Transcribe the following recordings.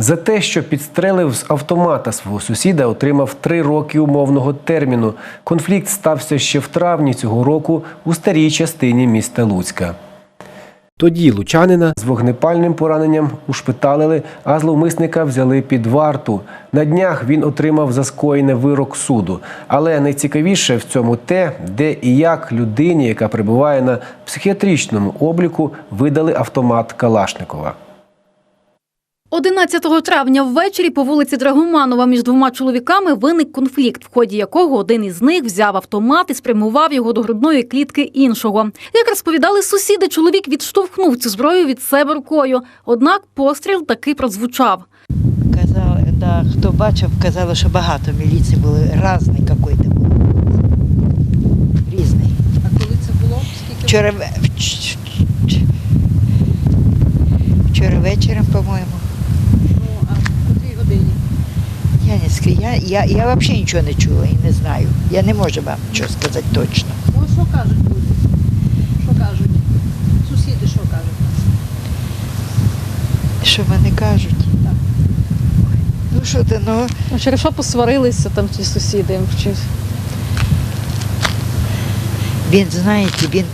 За те, що підстрелив з автомата свого сусіда, отримав три роки умовного терміну. Конфлікт стався ще в травні цього року у старій частині міста Луцька. Тоді лучанина з вогнепальним пораненням ушпиталили, а зловмисника взяли під варту. На днях він отримав за скоєне вирок суду. Але найцікавіше в цьому те, де і як людині, яка перебуває на психіатричному обліку, видали автомат Калашникова. 11 травня ввечері по вулиці Драгоманова між двома чоловіками виник конфлікт, в ході якого один із них взяв автомат і спрямував його до грудної клітки іншого. Як розповідали сусіди, чоловік відштовхнув цю зброю від себе рукою. Однак постріл таки прозвучав. Казали, да, хто бачив, казали, що багато міліції були, різний якийсь був. Різний. А коли це було? Скільки Вчора, вч- вч- вчора вечором, по-моєму. ну, а в котрій годині? Я не скажу, я, я, я взагалі нічого не чула і не знаю. Я не можу вам нічого сказати точно. Ну, що кажуть люди? Що кажуть? Сусіди що кажуть? Що вони кажуть? Так. Ну що ти, ну, А через що посварилися там ті сусіди? Чи... він, знаєте, він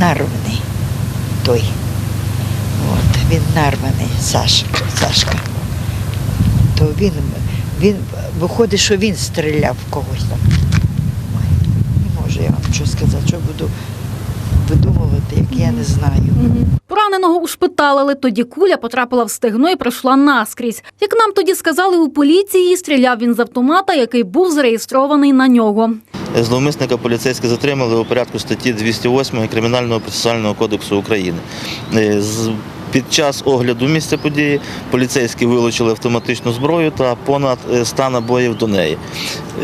нарваний той. От, він нарваний, Сашка, Сашка. То він, він виходить, що він стріляв в когось там. Ой, не можу я вам що сказати, що буду видумувати, як я не знаю. Пораненого ушпиталили, тоді куля потрапила в стегно і пройшла наскрізь. Як нам тоді сказали у поліції, стріляв він з автомата, який був зареєстрований на нього. Зловмисника поліцейські затримали у порядку статті 208 Кримінального процесуального кодексу України. Е, Під час огляду місця події поліцейські вилучили автоматичну зброю та понад е, 100 набоїв до неї.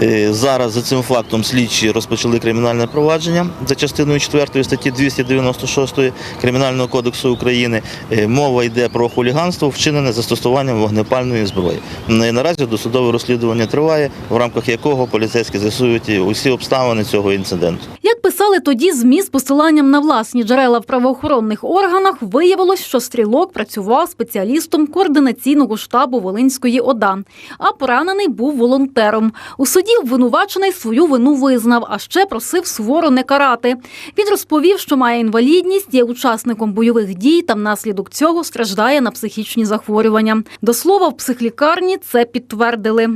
Е, Зараз за цим фактом слідчі розпочали кримінальне провадження за частиною 4 статті 296 Кримінального кодексу України. Е, Мова йде про хуліганство, вчинене застосуванням вогнепальної зброї. На- Наразі досудове розслідування триває, в рамках якого поліцейські з'ясують усі обставини цього інциденту. Як писали тоді ЗМІ з посиланням на власні джерела в правоохоронних органах, виявилось, що стрілок працював спеціалістом координаційного штабу Волинської ОДА, а поранений був волонтером. У суді обвинувачений свою вину визнав, а ще просив суворо не карати. Він розповів, що має інвалідність, є учасником бойових дій та внаслідок цього страждає на психічні захворювання. До слова, в психлікарні це підтвердили.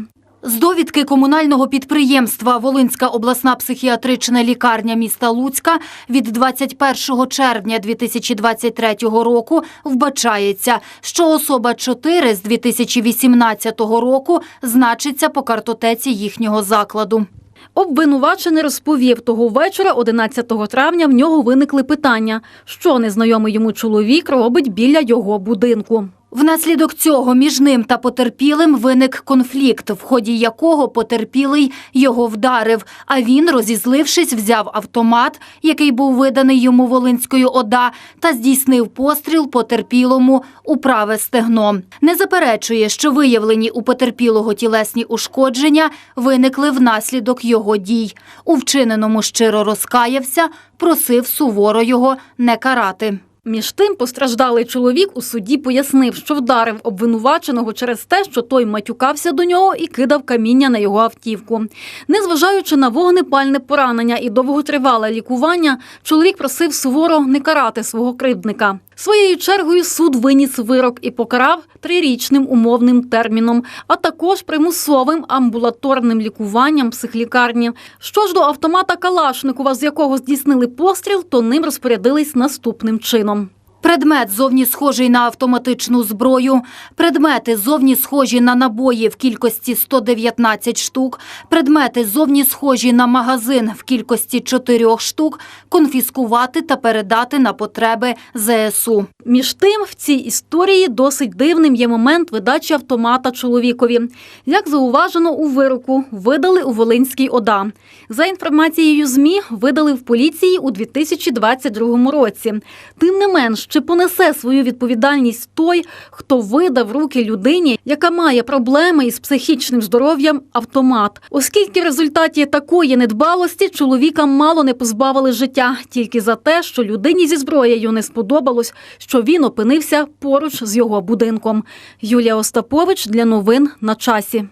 З довідки комунального підприємства Волинська обласна психіатрична лікарня міста Луцька від 21 червня 2023 року вбачається, що особа 4 з 2018 року значиться по картотеці їхнього закладу. Обвинувачений розповів, того вечора, 11 травня, в нього виникли питання, що незнайомий йому чоловік робить біля його будинку. Внаслідок цього між ним та потерпілим виник конфлікт, в ході якого потерпілий його вдарив, а він, розізлившись, взяв автомат, який був виданий йому Волинською ОДА, та здійснив постріл потерпілому у праве стегно. Не заперечує, що виявлені у потерпілого тілесні ушкодження виникли внаслідок його дій. У вчиненому щиро розкаявся, просив суворо його не карати. Між тим постраждалий чоловік у суді пояснив, що вдарив обвинуваченого через те, що той матюкався до нього і кидав каміння на його автівку. Незважаючи на вогнепальне поранення і довготривале лікування, чоловік просив суворо не карати свого кривдника. Своєю чергою суд виніс вирок і покарав трирічним умовним терміном, а також примусовим амбулаторним лікуванням психлікарні. Що ж до автомата Калашникова, з якого здійснили постріл, то ним розпорядились наступним чином. Предмет зовні схожий на автоматичну зброю. Предмети зовні схожі на набої в кількості 119 штук. Предмети зовні схожі на магазин в кількості 4 штук. Конфіскувати та передати на потреби ЗСУ. Між тим, в цій історії досить дивним є момент видачі автомата чоловікові. Як зауважено у вироку, видали у Волинській ОДА. За інформацією ЗМІ, видали в поліції у 2022 році. Тим не менш, Чи понесе свою відповідальність той, хто видав руки людині, яка має проблеми із психічним здоров'ям, автомат? Оскільки в результаті такої недбалості чоловіка мало не позбавили життя тільки за те, що людині зі зброєю не сподобалось, що він опинився поруч з його будинком. Юлія Остапович для новин на часі.